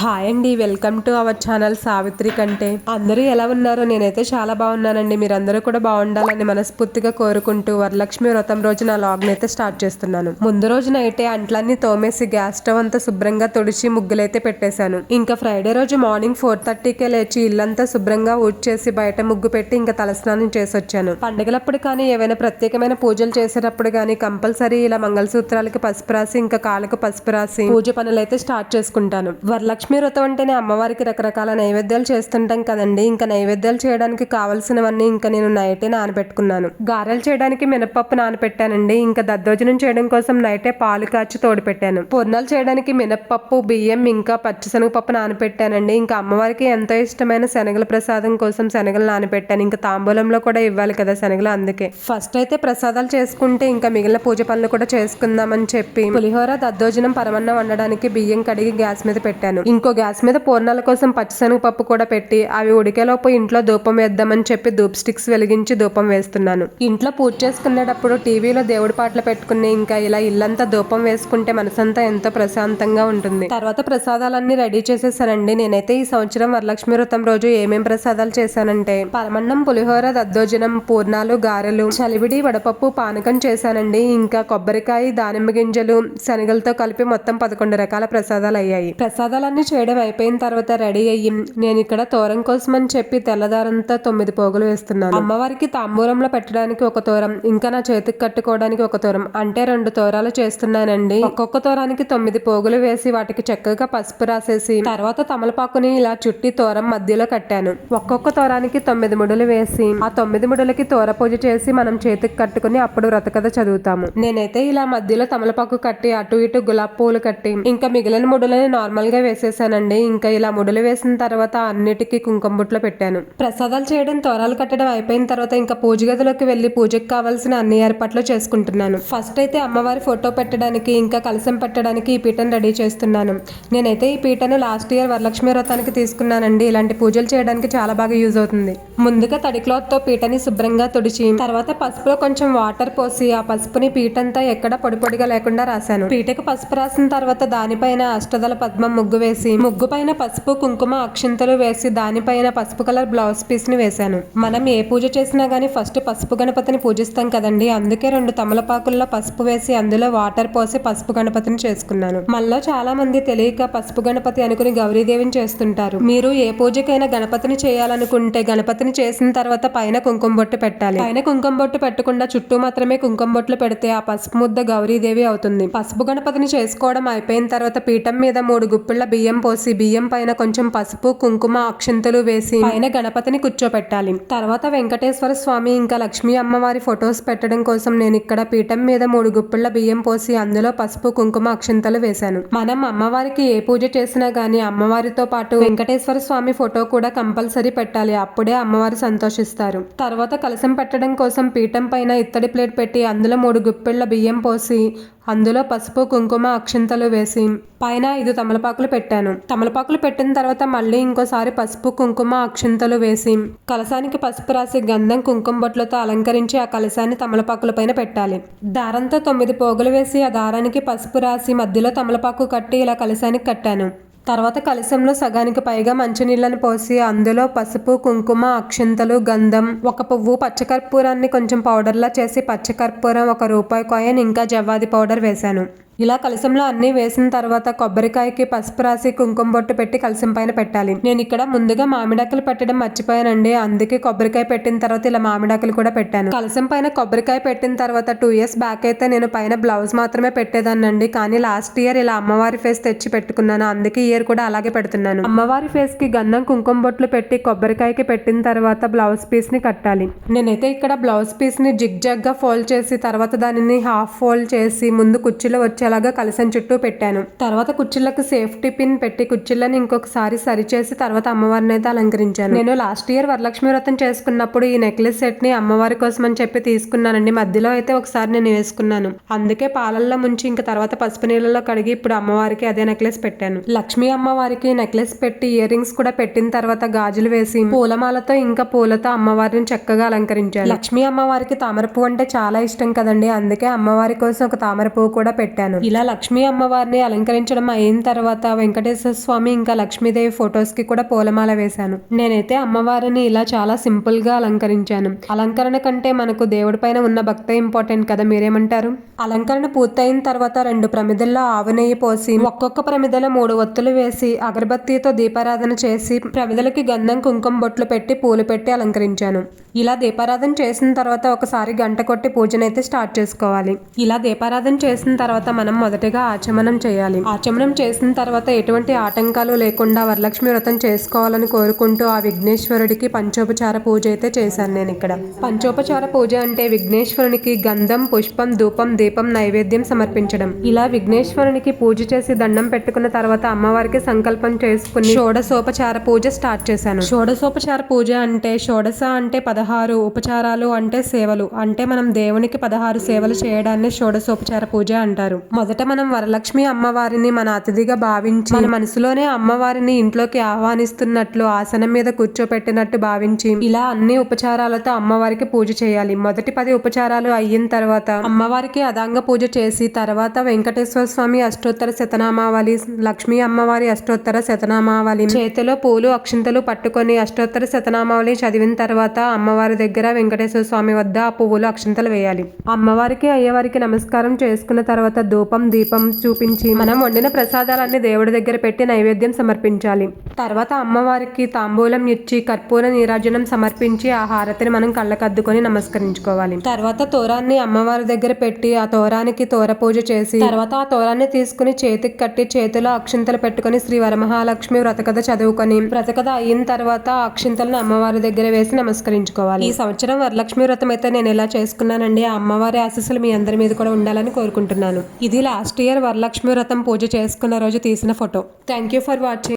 Hi అండి welcome to our channel Savitri కంటే. అందరూ ఎలా ఉన్నారో? నేనైతే చాలా బాగున్నానండి. మీరందరూ కూడా బాగుండాలని మనస్ఫూర్తిగా కోరుకుంటూ వరలక్ష్మి వ్రతం రోజు నా లాగ్ని అయితే స్టార్ట్ చేస్తున్నాను. ముందు రోజునైతే అంట్లన్నీ తోమేసి గ్యాస్ స్టవ్ అంతా శుభ్రంగా తుడిచి ముగ్గులైతే పెట్టేశాను. ఇంకా ఫ్రైడే రోజు మార్నింగ్ ఫోర్ థర్టీకే లేచి ఇల్లంతా శుభ్రంగా ఊడ్చేసి బయట ముగ్గు పెట్టి ఇంకా తలస్నానం చేసి వచ్చాను పండుగలప్పుడు కానీ ఏవైనా ప్రత్యేకమైన పూజలు చేసేటప్పుడు కానీ కంపల్సరీ ఇలా మంగళసూత్రాలకి పసుపు రాసి ఇంకా కాళ్ళకు పసుపు రాసి పూజ పనులు అయితే స్టార్ట్ చేసుకుంటాను. వరలక్ష్మి వ్రతం అంటేనే అమ్మవారికి రకరకాల నైవేద్యాలు చేస్తుంటాం కదండి. ఇంకా నైవేద్యాలు చేయడానికి కావాల్సినవన్నీ ఇంకా నేను నైటే నానబెట్టుకున్నాను. గారెలు చేయడానికి మినపప్పు నానబెట్టానండి. ఇంకా దద్దోజనం చేయడం కోసం నైటే పాలు కాచి తోడుపెట్టాను. పూర్ణాలు చేయడానికి మినపప్పు బియ్యం ఇంకా పచ్చిశనగపప్పు నానబెట్టానండి. ఇంకా అమ్మవారికి ఎంతో ఇష్టమైన శనగల ప్రసాదం కోసం శనగలు నానబెట్టాను. ఇంకా తాంబూలంలో కూడా ఇవ్వాలి కదా శనగలు అందుకే. ఫస్ట్ అయితే ప్రసాదాలు చేసుకుంటే ఇంకా మిగిలిన పూజ పనులు కూడా చేసుకుందామని చెప్పి పులిహోర దద్దోజనం పరమన్నం వండడానికి బియ్యం కడిగి గ్యాస్ మీద పెట్టాను. ఇంకో గ్యాస్ మీద పూర్ణాల కోసం పచ్చిశనగపప్పు కూడా పెట్టి అవి ఉడికేలోపు ఇంట్లో ధూపం వేద్దామని చెప్పి ధూప్ స్టిక్స్ వెలిగించి ధూపం వేస్తున్నాను. ఇంట్లో పూజ చేసుకునేటప్పుడు టీవీలో దేవుడి పాటలు పెట్టుకుని ఇంకా ఇలా ఇల్లంతా ధూపం వేసుకుంటే మనసంతా ఎంతో ప్రశాంతంగా ఉంటుంది. తర్వాత ప్రసాదాలన్నీ రెడీ చేసేసానండి. నేనైతే ఈ సంవత్సరం వరలక్ష్మి వ్రతం రోజు ఏమేం ప్రసాదాలు చేశానంటే పరమన్నం పులిహోర దద్దోజనం పూర్ణాలు గారెలు చలివిడి వడపప్పు పానకం చేశానండి. ఇంకా కొబ్బరికాయ దానిమ్మ గింజలు శనగలతో కలిపి మొత్తం పదకొండు రకాల ప్రసాదాలు అయ్యాయి. ప్రసాదాలన్నీ చేయడం అయిపోయిన తర్వాత రెడీ అయ్యి నేను ఇక్కడ తోరం కోసం అని చెప్పి తెల్లదారంతా తొమ్మిది పోగులు వేస్తున్నాను. అమ్మవారికి తాంబూలంలో పెట్టడానికి ఒక తోరం ఇంకా నా చేతికి కట్టుకోవడానికి ఒక తోరం అంటే రెండు తోరాలు చేస్తున్నానండి. ఒక్కొక్క తోరానికి తొమ్మిది పోగులు వేసి వాటికి చక్కగా పసుపు రాసేసి తర్వాత తమలపాకుని ఇలా చుట్టి తోరం మధ్యలో కట్టాను. ఒక్కొక్క తోరానికి తొమ్మిది ముడులు వేసి ఆ తొమ్మిది ముడులకి తోర పూజ చేసి మనం చేతికి కట్టుకుని అప్పుడు వ్రతకథ చదువుతాము. నేనైతే ఇలా మధ్యలో తమలపాకు కట్టి అటు ఇటు గులాబ్ పూలు కట్టి ఇంకా మిగిలిన ముడులని నార్మల్గా చేశానండి. ఇంకా ఇలా ముడులు వేసిన తర్వాత అన్నిటికీ కుంకుమ బుట్లో పెట్టాను. ప్రసాదాలు చేయడం తోరాలు కట్టడం అయిపోయిన తర్వాత ఇంకా పూజ గదిలోకి వెళ్ళి పూజకి కావాల్సిన అన్ని ఏర్పాట్లు చేసుకుంటున్నాను. ఫస్ట్ అయితే అమ్మవారి ఫోటో పెట్టడానికి ఇంకా కలసం పెట్టడానికి ఈ పీటను రెడీ చేస్తున్నాను. నేనైతే ఈ పీటను లాస్ట్ ఇయర్ వరలక్ష్మి వ్రతానికి తీసుకున్నానండి. ఇలాంటి పూజలు చేయడానికి చాలా బాగా యూజ్ అవుతుంది. ముందుగా తడి క్లాత్తో పీటని శుభ్రంగా తుడిచి తర్వాత పసుపులో కొంచెం వాటర్ పోసి ఆ పసుపుని పీటంతా ఎక్కడ పొడి పొడిగా లేకుండా రాశాను. పీటకు పసుపు రాసిన తర్వాత దానిపైన అష్టదల పద్మం ముగ్గు వేసి ముగ్గు పైన పసుపు కుంకుమ అక్షింతలు వేసి దానిపైన పసుపు కలర్ బ్లౌజ్ పీస్ని వేశాను. మనం ఏ పూజ చేసినా గానీ ఫస్ట్ పసుపు గణపతిని పూజిస్తాం కదండి. అందుకే రెండు తమలపాకుల్లో పసుపు వేసి అందులో వాటర్ పోసి పసుపు గణపతిని చేసుకున్నాను. మళ్ళీ చాలా మంది తెలియక పసుపు గణపతి అనుకుని గౌరీదేవిని చేస్తుంటారు. మీరు ఏ పూజకైనా గణపతిని చేయాలనుకుంటే గణపతిని చేసిన తర్వాత పైన కుంకుమ బొట్టు పెట్టాలి. పైన కుంకుమ బొట్టు పెట్టకుండా చుట్టూ మాత్రమే కుంకుమ బొట్లు పెడితే ఆ పసుపు ముద్ద గౌరీదేవి అవుతుంది. పసుపు గణపతిని చేసుకోవడం అయిపోయిన తర్వాత పీఠం మీద మూడు గుప్పిళ్ళ బియ్యం బియ్యం పోసి బియ్యం పైన కొంచెం పసుపు కుంకుమ అక్షింతలు వేసి పైన గణపతిని కూర్చోపెట్టాలి. తర్వాత వెంకటేశ్వర స్వామి ఇంకా లక్ష్మీ అమ్మవారి ఫొటోస్ పెట్టడం కోసం నేను ఇక్కడ పీఠం మీద మూడు గుప్పిళ్ళ బియ్యం పోసి అందులో పసుపు కుంకుమ అక్షింతలు వేశాను. మనం అమ్మవారికి ఏ పూజ చేసినా గానీ అమ్మవారితో పాటు వెంకటేశ్వర స్వామి ఫోటో కూడా కంపల్సరీ పెట్టాలి. అప్పుడే అమ్మవారు సంతోషిస్తారు. తర్వాత కలసం పెట్టడం కోసం పీఠం పైన ఇత్తడి ప్లేట్ పెట్టి అందులో మూడు గుప్పిళ్ళ బియ్యం పోసి అందులో పసుపు కుంకుమ అక్షింతలు వేసి పైన ఐదు తమలపాకులు పెట్టాను. తమలపాకులు పెట్టిన తర్వాత మళ్ళీ ఇంకోసారి పసుపు కుంకుమ అక్షింతలు వేసి కలసానికి పసుపు రాసి గంధం కుంకుమ బొట్లతో అలంకరించి ఆ కలసాన్ని తమలపాకుల పైన పెట్టాలి. దారంతో తొమ్మిది పోగులు వేసి ఆ దారానికి పసుపు రాసి మధ్యలో తమలపాకు కట్టి ఇలా కలసానికి కట్టాను. తర్వాత కలశంలో సగానికి పైగా మంచినీళ్ళని పోసి అందులో పసుపు కుంకుమ అక్షింతలు గంధం ఒక పువ్వు పచ్చకర్పూరాన్ని కొంచెం పౌడర్లా చేసి పచ్చకర్పూరం ఒక రూపాయి కాయిన్ ఇంకా జవ్వాది పౌడర్ వేశాను. ఇలా కలశంలో అన్ని వేసిన తర్వాత కొబ్బరికాయకి పసుపు రాసి కుంకుమ బొట్టు పెట్టి కలశం పైన పెట్టాలి. నేను ఇక్కడ ముందుగా మామిడాకులు పెట్టడం మర్చిపోయానండి. అందుకే కొబ్బరికాయ పెట్టిన తర్వాత ఇలా మామిడాకులు కూడా పెట్టాను. కలశం పైన కొబ్బరికాయ పెట్టిన తర్వాత టూ ఇయర్స్ బ్యాక్ అయితే నేను పైన బ్లౌజ్ మాత్రమే పెట్టేదాన్నండి. కానీ లాస్ట్ ఇయర్ ఇలా అమ్మవారి ఫేస్ తెచ్చి పెట్టుకున్నాను. అందుకే ఇయర్ కూడా అలాగే పెడుతున్నాను. అమ్మవారి ఫేస్కి గంధం కుంకుమ బొట్లు పెట్టి కొబ్బరికాయకి పెట్టిన తర్వాత బ్లౌజ్ పీస్ని కట్టాలి. నేనైతే ఇక్కడ బ్లౌజ్ పీస్ని జిగ్ జగ్గా ఫోల్డ్ చేసి తర్వాత దానిని హాఫ్ ఫోల్డ్ చేసి ముందు కుర్చీలో వచ్చేలాగా కలసం చుట్టూ పెట్టాను. తర్వాత కుర్చీలకు సేఫ్టీ పిన్ పెట్టి కుర్చీలను ఇంకొకసారి సరిచేసి తర్వాత అమ్మవారిని అయితే అలంకరించాను. నేను లాస్ట్ ఇయర్ వరలక్ష్మి వ్రతం చేసుకున్నప్పుడు ఈ నెక్లెస్ సెట్ని అమ్మవారి కోసం అని చెప్పి తీసుకున్నానండి. మధ్యలో అయితే ఒకసారి నేను వేసుకున్నాను. అందుకే పాలల్లో ముంచి ఇంకా తర్వాత పసుపు నీళ్ళలో కడిగి ఇప్పుడు అమ్మవారికి అదే నెక్లెస్ పెట్టాను. లక్ష్మీ అమ్మవారికి నెక్లెస్ పెట్టి ఇయర్ రింగ్స్ కూడా పెట్టిన తర్వాత గాజులు వేసి పూలమాలతో ఇంకా పూలతో అమ్మవారిని చక్కగా అలంకరించాను. లక్ష్మీ అమ్మవారికి తామర పువ్వు అంటే చాలా ఇష్టం కదండి. అందుకే అమ్మవారి కోసం ఒక తామర పువ్వు కూడా పెట్టాను. చేశాను ఇలా లక్ష్మీ అమ్మవారిని అలంకరించడం అయిన తర్వాత వెంకటేశ్వర స్వామి ఇంకా లక్ష్మీదేవి ఫొటోస్కి కూడా పూలమాల వేశాను. నేనైతే అమ్మవారిని ఇలా చాలా సింపుల్గా అలంకరించాను. అలంకరణ కంటే మనకు దేవుడి పైన ఉన్న భక్తే ఇంపార్టెంట్ కదా మీరేమంటారు? అలంకరణ పూర్తయిన తర్వాత రెండు ప్రమిదల్లో ఆవు నెయ్యి పోసి ఒక్కొక్క ప్రమిదలో మూడు ఒత్తులు వేసి అగరబత్తితో దీపారాధన చేసి ప్రమిదలకి గంధం కుంకుమ బొట్లు పెట్టి పూలు పెట్టి అలంకరించాను. ఇలా దీపారాధన చేసిన తర్వాత ఒకసారి గంట కొట్టి పూజనైతే స్టార్ట్ చేసుకోవాలి. ఇలా దీపారాధన చేసిన తర్వాత మనం మనం మొదటగా ఆచమనం చేయాలి. ఆచమనం చేసిన తర్వాత ఎటువంటి ఆటంకాలు లేకుండా వరలక్ష్మి వ్రతం చేసుకోవాలని కోరుకుంటూ ఆ విఘ్నేశ్వరుడికి పంచోపచార పూజ అయితే చేశాను నేను ఇక్కడ. పంచోపచార పూజ అంటే విఘ్నేశ్వరునికి గంధం పుష్పం ధూపం దీపం నైవేద్యం సమర్పించడం. ఇలా విఘ్నేశ్వరునికి పూజ చేసి దండం పెట్టుకున్న తర్వాత అమ్మవారికి సంకల్పం చేసుకుని షోడసోపచార పూజ స్టార్ట్ చేశాను. షోడసోపచార పూజ అంటే షోడస అంటే పదహారు ఉపచారాలు అంటే సేవలు. అంటే మనం దేవునికి పదహారు సేవలు చేయడాన్ని షోడసోపచార పూజ అంటారు. మొదట మనం వరలక్ష్మి అమ్మవారిని మన అతిథిగా భావించి మన మనసులోనే అమ్మవారిని ఇంట్లోకి ఆహ్వానిస్తున్నట్లు ఆసనం మీద కూర్చోపెట్టినట్టు భావించి ఇలా అన్ని ఉపచారాలతో అమ్మవారికి పూజ చేయాలి. మొదటి పది ఉపచారాలు అయిన తర్వాత అమ్మవారికి అదాంగ పూజ చేసి తర్వాత వెంకటేశ్వర స్వామి అష్టోత్తర శతనామావళి లక్ష్మీ అమ్మవారి అష్టోత్తర శతనామావళి చేతిలో పూలు అక్షింతలు పట్టుకొని అష్టోత్తర శతనామావళి చదివిన తర్వాత అమ్మవారి దగ్గర వెంకటేశ్వర స్వామి వద్ద ఆ పువ్వులు అక్షింతలు వేయాలి. అమ్మవారికి అయ్యవారికి నమస్కారం చేసుకున్న తర్వాత ధూపం దీపం చూపించి మనం వండిన ప్రసాదాలన్నీ దేవుడి దగ్గర పెట్టి నైవేద్యం సమర్పించాలి. తర్వాత అమ్మవారికి తాంబూలం ఇచ్చి కర్పూర నీరాజనం సమర్పించి ఆ హారతిని మనం కళ్ళకద్దుకొని నమస్కరించుకోవాలి. తర్వాత తోరాన్ని అమ్మవారి దగ్గర పెట్టి ఆ తోరానికి తోర పూజ చేసి తర్వాత ఆ తోరాన్ని తీసుకుని చేతికి కట్టి చేతిలో అక్షింతలు పెట్టుకొని శ్రీ వరమహాలక్ష్మి వ్రతకథ చదువుకొని వ్రతకథ అయిన తర్వాత అక్షింతలను అమ్మవారి దగ్గర వేసి నమస్కరించుకోవాలి. ఈ సంవత్సరం వరలక్ష్మి వ్రతం అయితే నేను ఎలా చేసుకున్నానండి? ఆ అమ్మవారి ఆశీస్సులు మీ అందరి మీద కూడా ఉండాలని కోరుకుంటున్నాను. ఇది లాస్ట్ ఇయర్ వరలక్ష్మి వ్రతం పూజ చేసుకున్న రోజు తీసిన photo thank you for watching